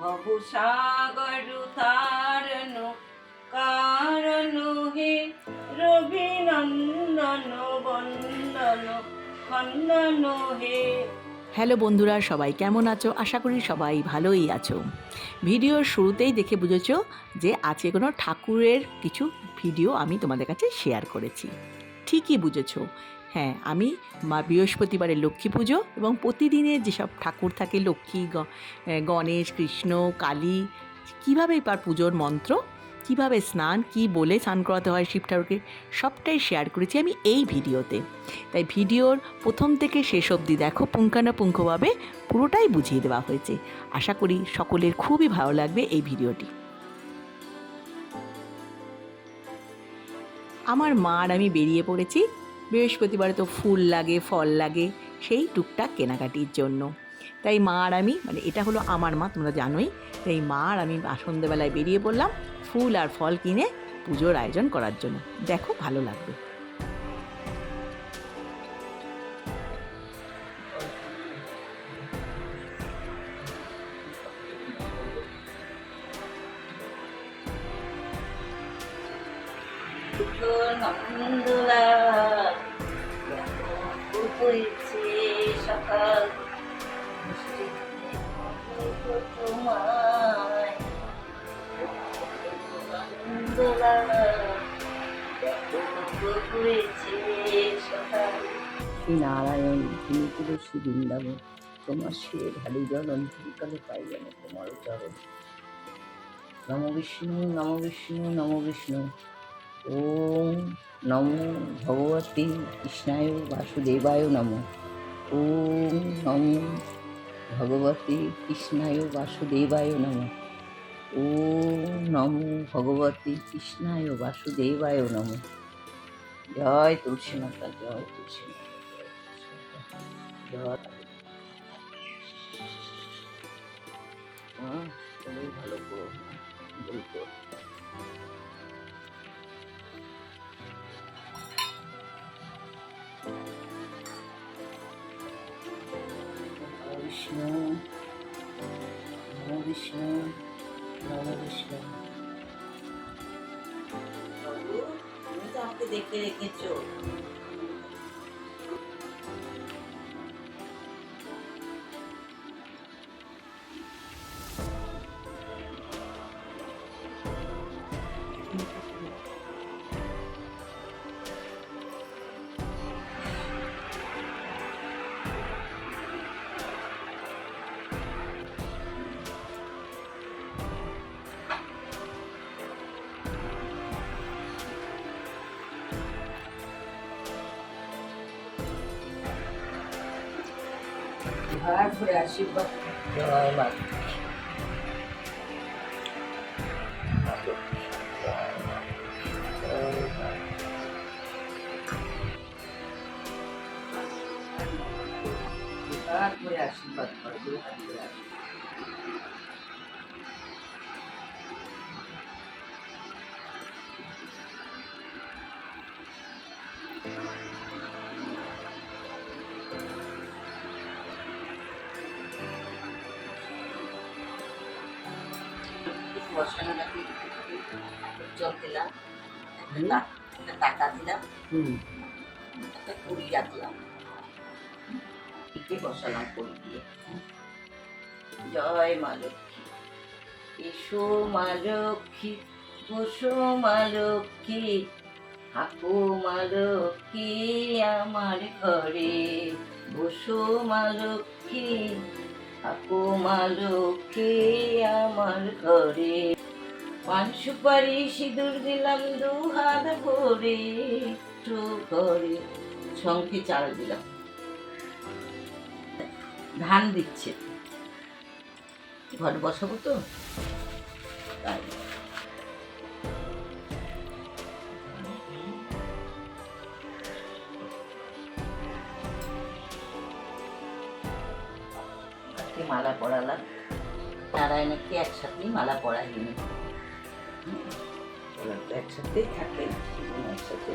ভবু সাগর তারণ কারণ হে রবি নন্দন বন্দন, খন্দন হে। হ্যালো বন্ধুরা, সবাই কেমন আছো? আশা করি সবাই ভালোই আছো। ভিডিওর শুরুতেই দেখে বুঝেছ যে আজকে কোনো ঠাকুরের কিছু ভিডিও আমি তোমাদের কাছে শেয়ার করেছি। ঠিকই বুঝেছ। হ্যাঁ আমি মা বৃহস্পতিবারের লক্ষ্মী পুজো এবং প্রতিদিনের যেসব ঠাকুর থাকে, লক্ষ্মী গণেশ, কৃষ্ণ, কালী, কীভাবে তার পুজোর মন্ত্র, কীভাবে স্নান, কি বলে স্নান করাতে হয় শিব ঠাকুরকে, সবটাই শেয়ার করেছি আমি এই ভিডিওতে। তাই ভিডিওর প্রথম থেকে শেষ অবধি দেখো, পুঙ্খানুপুঙ্খভাবে পুরোটাই বুঝিয়ে দেওয়া হয়েছে। আশা করি সকলের খুবই ভালো লাগবে এই ভিডিওটি। আমার মা আর আমি বেরিয়ে পড়েছি বৃহস্পতিবারে তো ফুল লাগে, ফল লাগে, সেই টুকটাক কেনাকাটির জন্য। তাই মা আর আমি মানে এটা হলো আমার মা, তোমরা জানোই, তাই মা আর আমি সন্ধ্যেবেলায় বেরিয়ে পড়লাম ফুল আর ফল কিনে পুজোর আয়োজন করার জন্য। দেখো ভালো লাগবে। তোমায় শ্রী নারায়ণ তিনি তুলসী বৃন্দাবন। তোমার সে ঢালি জল, অন্তরিকালে পাই যেন তোমার চরণ। নম বিষ্ণু নম বিষ্ণু নম বিষ্ণু। ওম নমো ভগবতী কৃষ্ণায় বাসুদেবায় নম। ওম নমো ভগবতী কৃষ্ণায় বাসুদেবায় নম। ওম নমো ভগবতী কৃষ্ণায় বাসুদেবায় নম। জয় তুলসী মাতা, জয় তুলসী জয় ভালো করো বলতো বিষ্ণু নম বিষ্ণু নম বিষ্ণু তুমি তো আমাকে দেখে রেখেছো। ঘর ঘুরে আশীর্বাদ জয় মা। হাত ধরে আশীর্বাদ কর একটা একটা টাকা দিলাম। হুম। একটা কুড়ি রাখলাম একে বসালাম কুড়ি দিয়ে। জয় মা লক্ষ্মী। এসো মা লক্ষ্মী বসো মা লক্ষ্মী। থাকো মা লক্ষ্মী আমার ঘরে। বসো মা লক্ষ্মী থাকো মা লক্ষ্মী আমার ঘরে। পান সুপারি সিঁদুর দিলাম দু হাত ভরে একটু ঘরে শঙ্খে চাল দিলাম। ধান দিচ্ছে। ঘর বসাবো তো? তাই। মালা পরালাম। নারায়ণকে একসাথেই মালা পরাইনি। ওরা একসাথেই থাকে একসাথে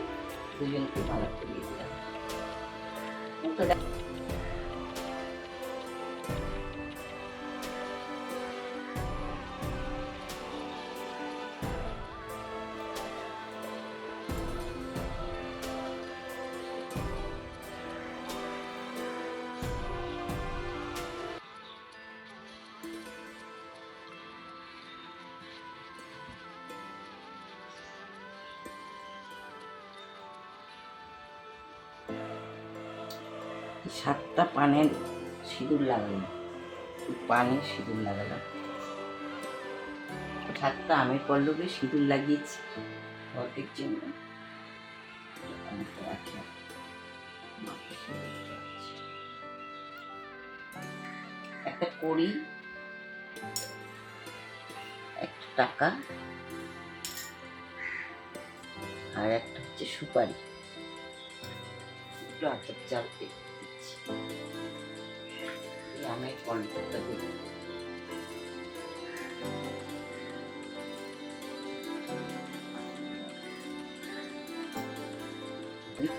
দুজনকে মালা পরিয়ে দিলাম সাতটা পানের সিঁদুর লাগালাম। এই পানে সিঁদুর লাগালাম। সাতটা আমের পল্লবে সিঁদুর লাগিয়েছি। ঘটের জন্য। একটা কড়ি, একটা টাকা, আর একটা হচ্ছে সুপারি। দুটো আতপ চাল আমি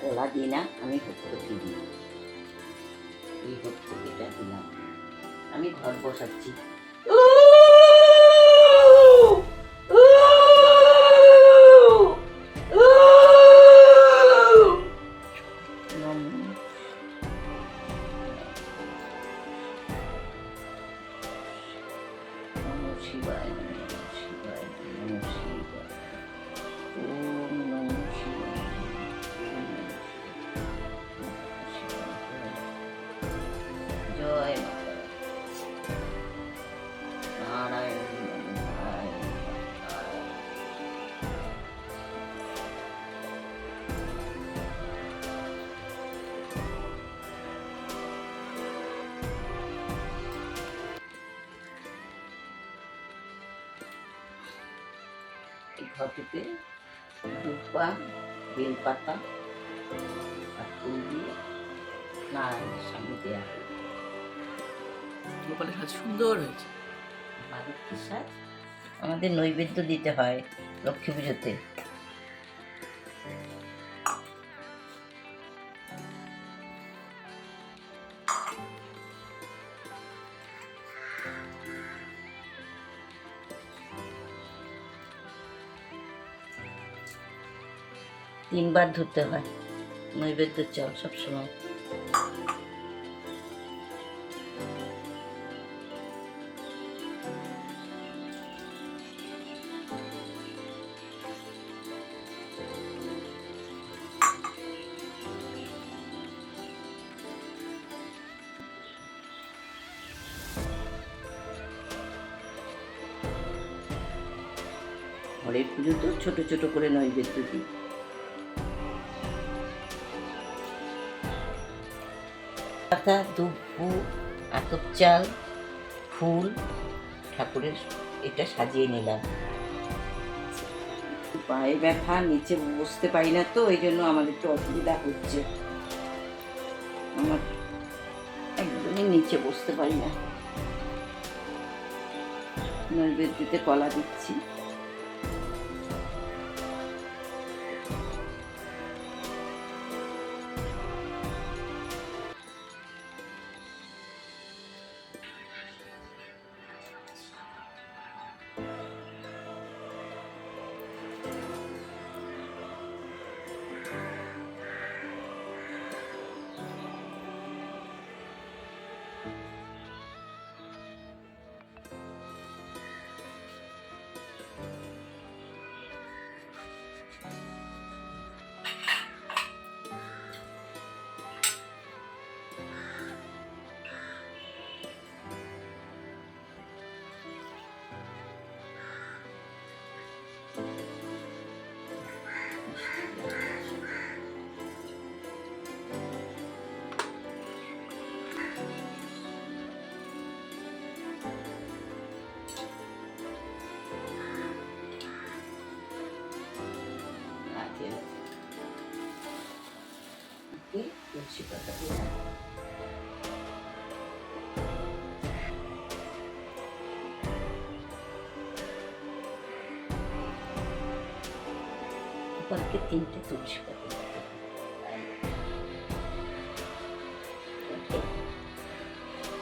কলা দিই না আমি হত্যকি দিই। এই হত্যকিটা দিলাম। আমি ঘর বসাচ্ছি। ঘটিতে দুপা বেলপাতা আর ফুল দিয়ে নারায়ণের সামনে দেওয়া হয়। গোপালের সাজ সুন্দর হয়েছে। বাড়ির সাজ আমাদের নৈবেদ্য দিতে হয় লক্ষ্মী পুজোতে। তিনবার ধুতে হয়। নৈবেদ্য চাল সবসময়। ঘরের পুজো তো ছোট ছোট করে নৈবেদ্য দিই। পাতা দুব্বু আতপ চাল, ফুল, ঠাকুরের এটা সাজিয়ে নিলাম। পায়ে ব্যথা, নিচে বসতে পারি না তো, এই জন্য আমার একটু অসুবিধা হচ্ছে। আমার একদমই নিচে বসতে পারি না। নৈবেদ্যতে কলা দিচ্ছি। উপরকে তিনটে তুলসী।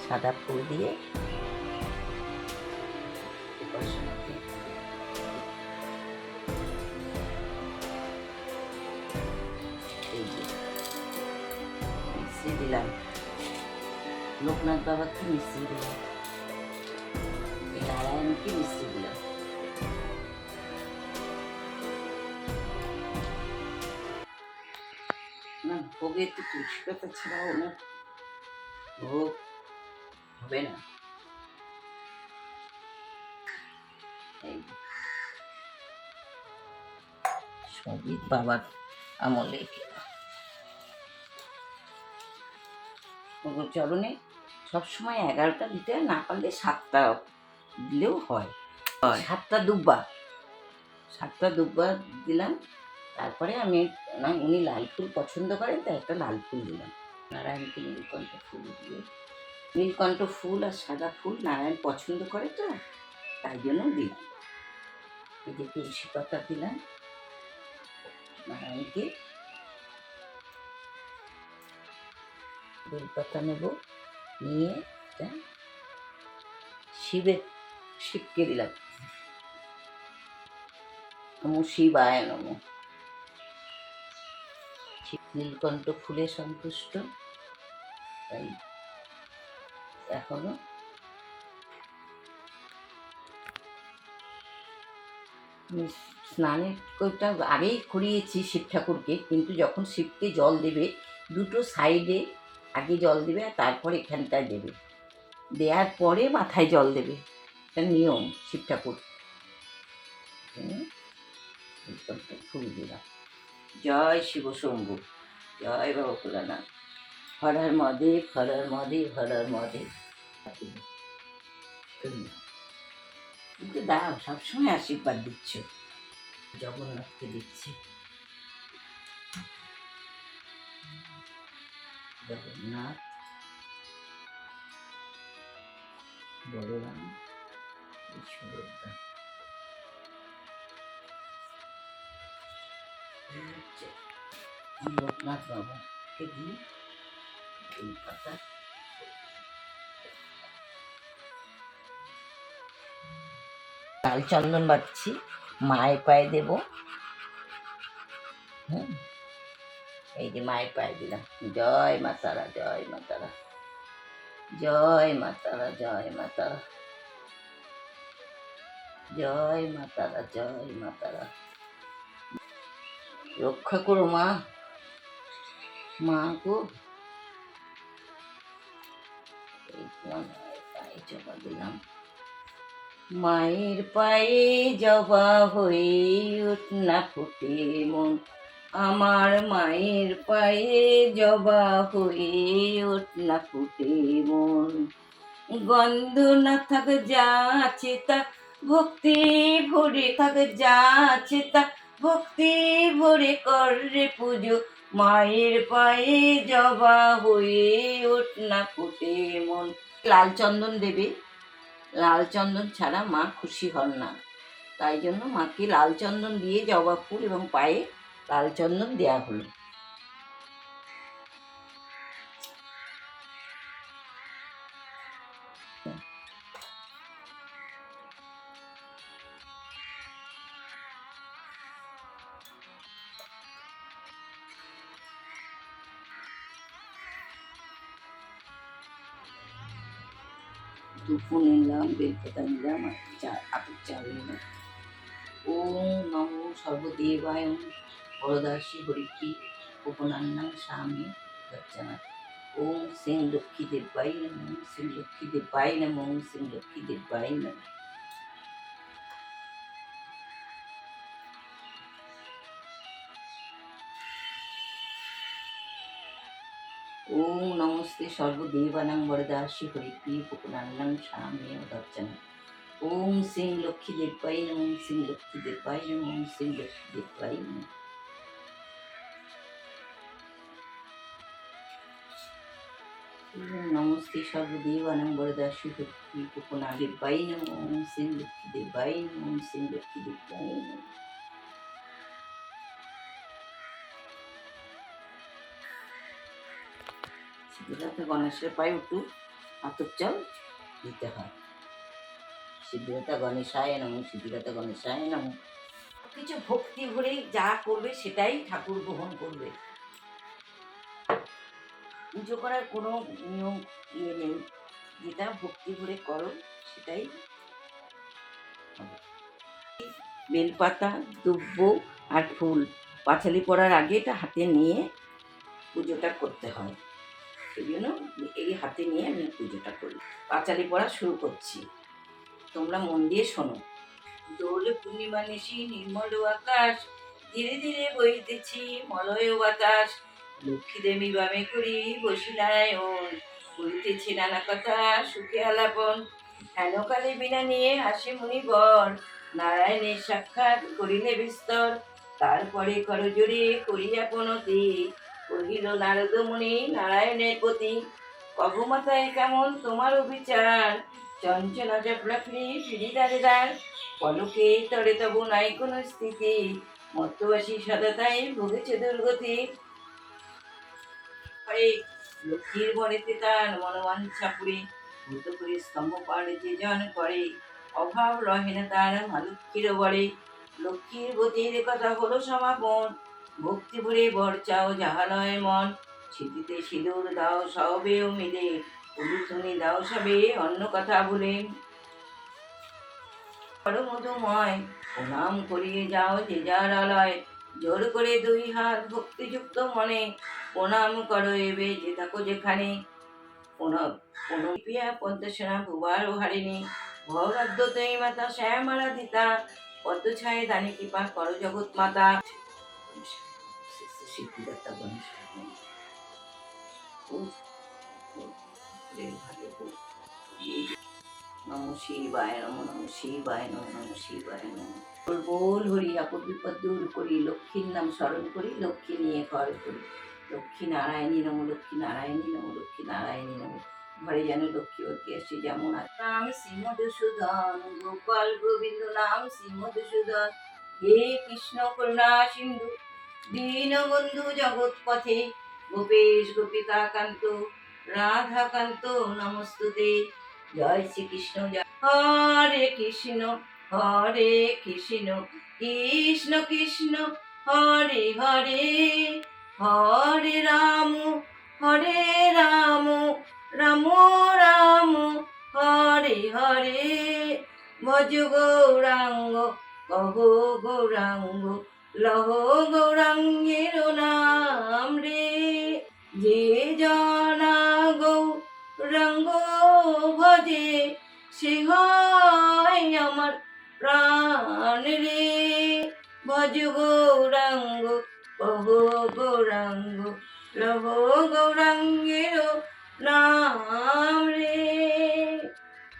সাদা ফুল দিয়ে দিলাম। লোকনাথ বাবাকে মিশ্রি দিলাম। নারায়ণকে মিশ্রি দিলাম। না ভোগে তো তুলসী পাতা ছাড়াও না ভোগ হবে না। সবই বাবার আমলে চরণে সবসময় এগারোটা দিতে না পারলে সাতটা দিলেও হয়। সাতটা দুব্বা সাতটা দুব্বা দিলাম। তারপরে আমি, না, উনি লাল ফুল পছন্দ করেন, তাই একটা লাল ফুল দিলাম। নারায়ণকে নীলকণ্ঠ ফুল দিয়ে। নীলকণ্ঠ ফুল আর সাদা ফুল নারায়ণ পছন্দ করে তো, তাই জন্য দিলাম। এই যে তুলসী পাতা দিলাম নারায়ণকে। বেলপাতা নেব, নিয়ে শিবের, শিবকে দিলাম। নমো শিবায় নমো। শিব নীলকণ্ঠ ফুলে সন্তুষ্ট। তাই এখনও স্নানের কোটা আগেই করিয়েছি শিব ঠাকুরকে, কিন্তু যখন শিবকে জল দেবে, দুটো সাইডে আগে জল দেবে আর তারপর এখানটায় দেবে। দেওয়ার পরে মাথায় জল দেবে। এটা নিয়ম শিব ঠাকুর। ফুল দিলাম। জয় শিব শম্ভু। জয় বাবা ভোলানাথ হর হর মহাদেব হর হর মহাদেব হর হর মহাদেব কিন্তু দাও সবসময় আশীর্বাদ দিচ্ছ। জগন্নাথকে দিচ্ছি। জগন্নাথ, বলরাম সুভদ্রা এই লাল চন্দন বাড়ছি মায়ের পায়ে দেব। হুম। এই যে মায়ের পায়ে দিলাম। জয় মা তারা, জয় মা তারা। জয় মা তারা, জয় মা তারা। জয় মা তারা, জয় মা তারা। রক্ষা করো মা। পায়ে জবা দিলাম মায়ের পায়ে জবা হয়ে উঠ না ফুটে মন। আমার মায়ের পায়ে জবা হয়ে উঠ ফুটে মন। গন্ধ না থাক যা আছে তা ভক্তি ভরে থাক যা তা ভক্তি ভরে কর পুজো। মায়ের পায়ে জবা হয়ে ওঠ না ফুটে মন। লাল চন্দন দেবে। লাল চন্দন ছাড়া মা খুশি হন না। তাই জন্য মাকে লাল চন্দন দিয়ে জবা ফুল এবং পায়ে লাল চন্দন দেওয়া হলো। দুপুর নিলাম বেলপাতা নিলাম আর চা আতপ চাল নিলাম ওম নমো সর্বদেবায় বরদাসী হরিকি উপনান্না স্বামী গচ্ছানা ওম সিং লক্ষ্মী দেবাই নমো সিং লক্ষ্মী দেবাই নমো, ওম সিং লক্ষ্মী দেবাই নমো। ওম নমস্তে সর্বদেবানাং বরদাসী হরিপ্রিয় পুকুরান্নাং স্বামী দর্চনা ওম সিং লক্ষ্মী দেবাই ওম সিং লক্ষ্মী দেবাই ওম সিং লক্ষ্মী দেবাই নমস্তে সর্বদেবানাং বরদাসী হরিপ্রিয় পুকুনা দেবাই ওম সিং লক্ষ্মী দেবাই ওম সিং লক্ষ্মী দেবাই নম গণেশের পায়ে উঠু আতপ চাল দিতে হয়। সিদ্ধিদাতা গণেশায় নম, সিদ্ধিদাতা গণেশায় নম। কিছু ভক্তি ভরে যা করবে সেটাই ঠাকুর গ্রহণ করবে। পুজো করার কোনো নিয়ম ইয়ে নেই। যেটা ভক্তি ভরে করো সেটাই। বেলপাতা, দুব্ব আর ফুল। পাঁচালি পড়ার আগে এটা হাতে নিয়ে পুজোটা করতে হয়। সেই জন্য এই হাতে নিয়ে আমি পুজোটা করি। পাঁচালি পড়া শুরু করছি। তোমরা মন দিয়ে শোনো। দোল পূর্ণিমা নিশি নির্মল আকাশ, ধীরে ধীরে বইতেছি মলয় বাতাস। লক্ষ্মী দেবী বামে করি বসি নারায়ণ, বলিতেছে নানা কথা সুখে আলাপন। হেনকালে বিনা নিয়ে হাসে মুনিবর, নারায়ণের সাক্ষাৎ করিলে বিস্তর। তারপরে করজোরে করিয়া পনতি কহিল নারদ মুনি নারায়ণের প্রতি অগমাতায় কেমন তোমার বিচার চঞ্চলা জপলাফি ফিরি দাঁড় পলকে তরে তবু নাই কোনো স্থিতি। মত্তবাসী সদাতাই ভুগেছে দুর্গতি। লক্ষ্মীর বরেতে তার মনোবাঞ্ছা পুরে ভূত করে স্তম্ভ পাড়ে যে জন করে, অভাব রহে না তার মালক্ষীর বরে লক্ষ্মীর গতির কথা হলো সমাপন ভক্তি ভরে বর চাও যাহালয় মন। স্মৃতিতে সিঁদুর দাও সবেও মিলে উলুথুনি দাও সবে, অন্য কথা বড় মধুময় প্রণাম করিয়ে যাও যে যার আলয়। জোর করে দুই হাত ভক্তিযুক্ত মনে, প্রণাম করো এবে যে থাকো যেখানে। প্রণব প্রণপিয়া পদ্মসেনা ভুবার হারিণী। ভরাদ্য তৈ মাতা শ্যামারা দিতা পদ্ম ছায় দানি কৃপা করো জগৎ মাতা সিদ্ধিদাতা গণেশ নম শিবায় নম নম শিবায় নম নম শিবায় নম বল হরি আপদ দূর করি লক্ষ্মীর নাম স্মরণ করি লক্ষ্মী নিয়ে ঘর করি লক্ষ্মী নারায়ণী নম লক্ষ্মী নারায়ণী নম লক্ষ্মী নারায়ণী নম ঘরে যেন লক্ষ্মীবতী আসে যেমন। নাম শ্রী মধুসূদন গোপাল গোবিন্দ নাম শ্রী মধুসূদন হে কৃষ্ণ করুণা সিন্ধু দীনবন্ধু জগৎ পথে গোপেশ গোপিকা কান্ত রাধাকান্ত, নমস্তুতে। জয় শ্রীকৃষ্ণ হরে কৃষ্ণ হরে কৃষ্ণ কৃষ্ণ কৃষ্ণ, হরে হরে। হরে রাম হরে রাম রাম রাম, হরে হরে। ভজ গৌরাঙ্গ, কহ গৌরাঙ্গ লহ গৌরাঙ্গের নাম রে। যে জনা গৌরাঙ্গ ভজে, সে হয় আমার প্রাণ রে। ভজ গৌরাঙ্গ, কহ গৌরাঙ্গ, লহ গৌরাঙ্গের নাম রে।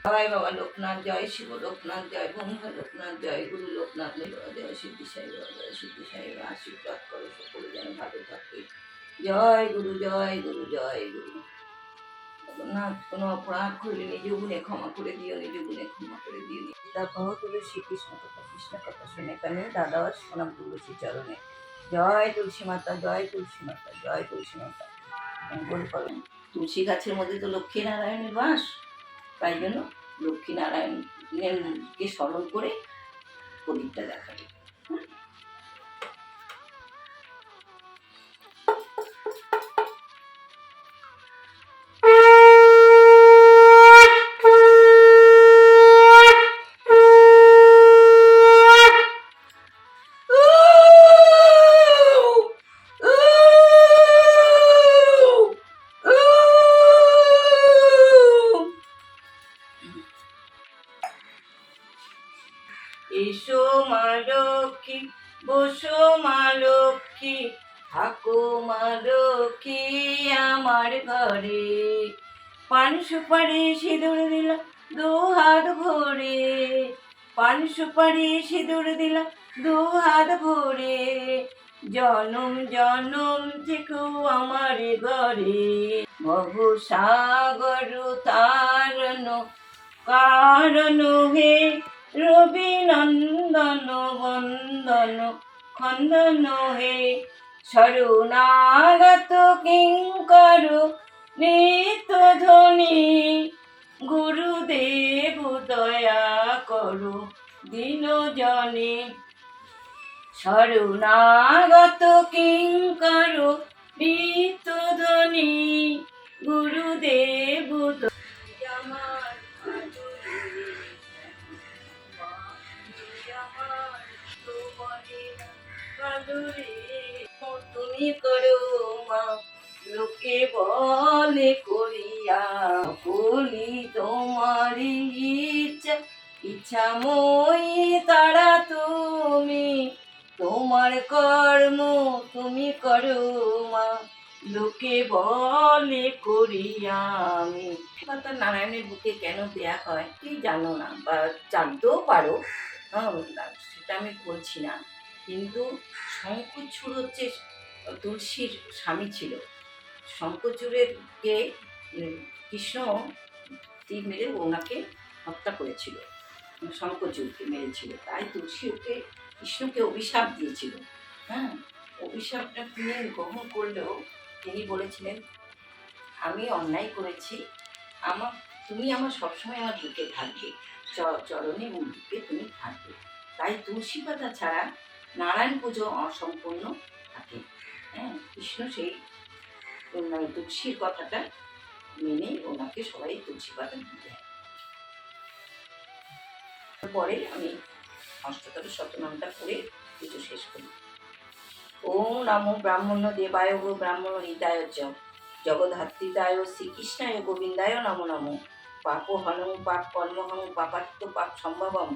জয় বাবা লোকনাথ জয়, শিব লোকনাথ জয়, ব্রহ্ম লোকনাথ জয়, গুরু লোকনাথ জয় সিদ্ধি সাই জয় সিদ্ধি সাই আশীর্বাদ করো সকলে যেন ভালো থাকে। জয় গুরু জয় গুরু জয় গুরু। জগন্নাথ কোনো অপরাধ করলে নিজ গুণে ক্ষমা করে দিও, নিজ গুণে ক্ষমা করে দিও। গীতা কহ তুলসী কৃষ্ণ কথা কৃষ্ণ কথা শুনে কানে? দাদা সোনাম তুলসী চরণে। জয় তুলসী মাতা, জয় তুলসী মাতা, জয় তুলসী মাতা। মঙ্গল তুলসী গাছের মধ্যে তো লক্ষ্মী নারায়ণের বাস। তাই জন্য লক্ষ্মী নারায়ণকে স্মরণ করে প্রদীপটা দেখাবে পান সুপারি সিঁদুর দিলাম দু হাত ভরে। পান সুপারি সিঁদুর দিলাম দু হাত ভরে। জনম জনম থেকেও আমার ঘরে। বহু সাগর তারণ কারণ হে রবি নন্দন বন্দন, খন্দন হে শরণাগত কিঙ্কর নিত ধ্বনি গুরুদেব দয়া করো দিন জনে শরণাগত কিঙ্কর নিত ধ্বনি গুরুদেব আমার তুমি করো মা। লোকে বলে করিয়া, বলি তোমারই ইচ্ছা। ইচ্ছা মই তারা তুমি, তোমার কর্ম তুমি করো মা। লোকে বলে করিয়া আমি। কথা নারায়ণের বুকে কেন দেয়া হয়, কি জানো না, বা জানতেও পারো। হ্যাঁ সেটা আমি বলছি না। কিন্তু শঙ্করচূড় হচ্ছে তুলসীর স্বামী ছিল শঙ্করচূড়ের কে কৃষ্ণ তীর মেরে ওনাকে হত্যা করেছিল। শঙ্করচূড়কে মেরেছিল। তাই তুলসী ওকে, কৃষ্ণকে অভিশাপ দিয়েছিল। হ্যাঁ অভিশাপটা তিনি গ্রহণ করলেও তিনি বলেছিলেন, আমি অন্যায় করেছি। আমার, তুমি আমার সবসময় আমার বুকে থাকবে। চরণে বুকে তুমি থাকবে। তাই তুলসী পাতা ছাড়া নারায়ণ পুজো অসম্পূর্ণ থাকে। হ্যাঁ কৃষ্ণ সেই তুলসীর কথাটা মেনে ওনাকে সবাই তুলসী পাতা দেয়। পরে আমি অষ্টতর শতনামটা করে পুজো শেষ করি। ওম নমো ব্রাহ্মণ দেবায় গো ব্রাহ্মণ হৃদায় চ জগদ্ধাত্রিদায় শ্রীকৃষ্ণায় গোবিন্দায় নমো নমো। পাপ হনং পাপ কর্মহং পাপাত্ম পাপ সম্ভবম।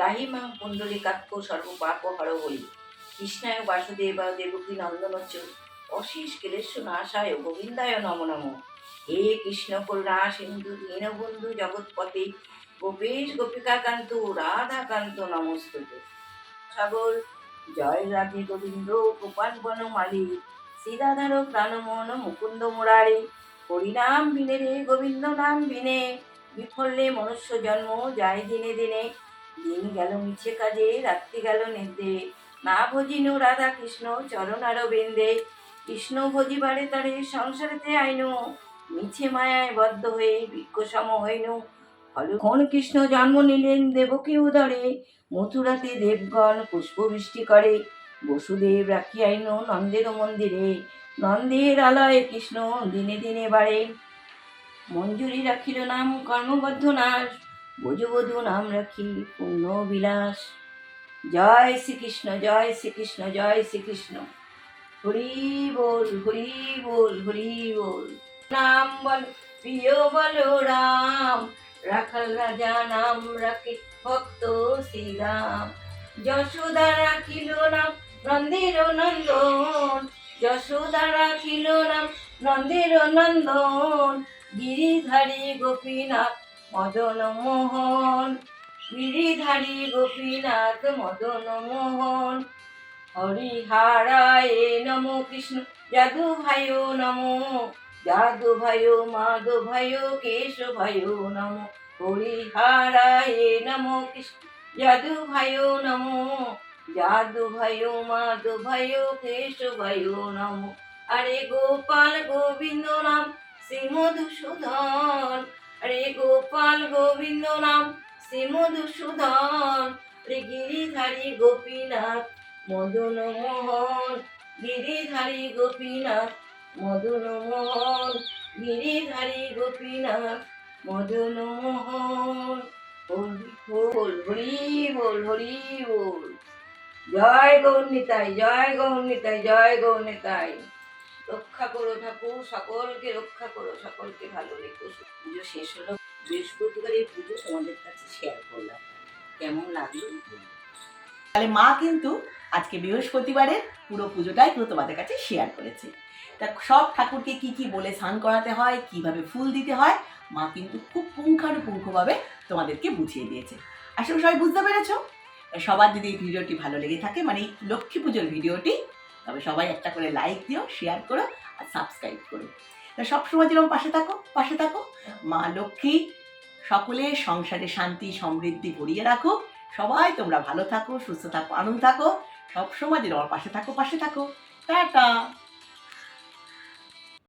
রাহিমাং পুণ্ডলিকাত্ম সর্ব পাপ হর বলি। কৃষ্ণায় বাসুদেব দেবকী নন্দনচ অশেষ কেলেশ নাশায় গোবিন্দায় নম নম। হে কৃষ্ণ করুণা সিন্ধু দীনবন্ধু জগৎপতে গোপেশ গোপিকাকান্ত, রাধাকান্ত নমস্তুতে। সাগর, জয় রাধে গোবিন্দ, গোপাল বন মালি, শ্রীরাধার প্রাণমন মুকুন্দ মুরারি, হরিনাম বিনে রে গোবিন্দ নাম বিনে, বিফলে মনুষ্য জন্ম যায় দিনে দিনে। দিন গেল মিছে কাজে, রাত্রি গেল নিদ্রে না ভজিনু রাধা কৃষ্ণ, চরণ আরবিন্দে। কৃষ্ণ ভজিবারে তারে সংসারেতে আইনু, মিছে মায়ায় বদ্ধ হয়ে হইন হইনু। ফলক্ষণ কৃষ্ণ জন্ম নিলেন দেবকী উদরে, মথুরাতে দেবগণ পুষ্পবৃষ্টি করে। বসুদেব রাখি আইন নন্দের মন্দিরে, নন্দের আলয়ে কৃষ্ণ দিনে দিনে বাড়ে। মঞ্জুরি রাখিল নাম কর্মবদ্ধ নাশ বধু নাম রাখি পূর্ণ বিলাস। জয় শ্রীকৃষ্ণ জয় শ্রীকৃষ্ণ জয় শ্রীকৃষ্ণ। হরি বল হরি বল হরি বল। নাম বল, প্রিয় বল, রাম। রাখাল রাজা নাম রাখে ভক্ত শ্রীরাম। যশোদা রাখিল নাম নন্দের নন্দন। যশোদা রাখিল নাম নন্দের নন্দন। গিরিধারী গোপীনাথ মদন মোহন। গিরিধারী গোপীনাথ মদন মোহন। হরিহারায় নমো কৃষ্ণ। যাদু ভাই নমো। যাদু ভাই মাধব ভাই কেশ ভাই নমো। হরিহারায় নমো কৃষ্ণ। যাদু ভাই নমো। যাদু ভাই মাধু ভাই কেশ ভাই নমো। আরে গোপাল গোবিন্দ নাম শ্রী মধুসূদন রে গোপাল গোবিন্দ নাম শ্রী মধুসূদন রে গিরিধারী গোপীনাথ মদন মোহন গিরিধারী গোপীনাথ মদন মোহন গিরিধারী গোপীনাথ মদন মোহন জয় গৌরনিতাই জয় গৌরনিতাই জয় গৌরনিতাই। রক্ষা করো ঠাকুর, সকলকে রক্ষা করো, সকলকে ভালো রেখো। পুজো শেষ হলো। বৃহস্পতিবারের পুজো তোমাদের কাছে শেয়ার করলাম। কেমন লাগল? তাহলে মা কিন্তু আজকে বৃহস্পতিবারের পুরো পুজোটাই কিন্তু তোমাদের কাছে শেয়ার করেছে। তা সব ঠাকুরকে কি কি বলে স্নান করাতে হয়, কীভাবে ফুল দিতে হয়, মা কিন্তু খুব পুঙ্খানুপুঙ্খভাবে তোমাদেরকে বুঝিয়ে দিয়েছে। করি সবাই বুঝতে পেরেছ? সবার যদি এই ভিডিওটি ভালো লেগে থাকে মানে এই লক্ষ্মী পুজোর ভিডিওটি, তবে সবাই একটা করে লাইক দিও শেয়ার করো আর সাবস্ক্রাইব করো। তা সবসময় যেরকম পাশে থাকো পাশে থাকো, মা লক্ষ্মী সকলে সংসারে শান্তি, সমৃদ্ধি ভরিয়ে রাখো সবাই তোমরা ভালো থাকো, সুস্থ থাকো, আনন্দ থাকো, সবসময় যেন আমার পাশে থাকো পাশে থাকো। টাটা।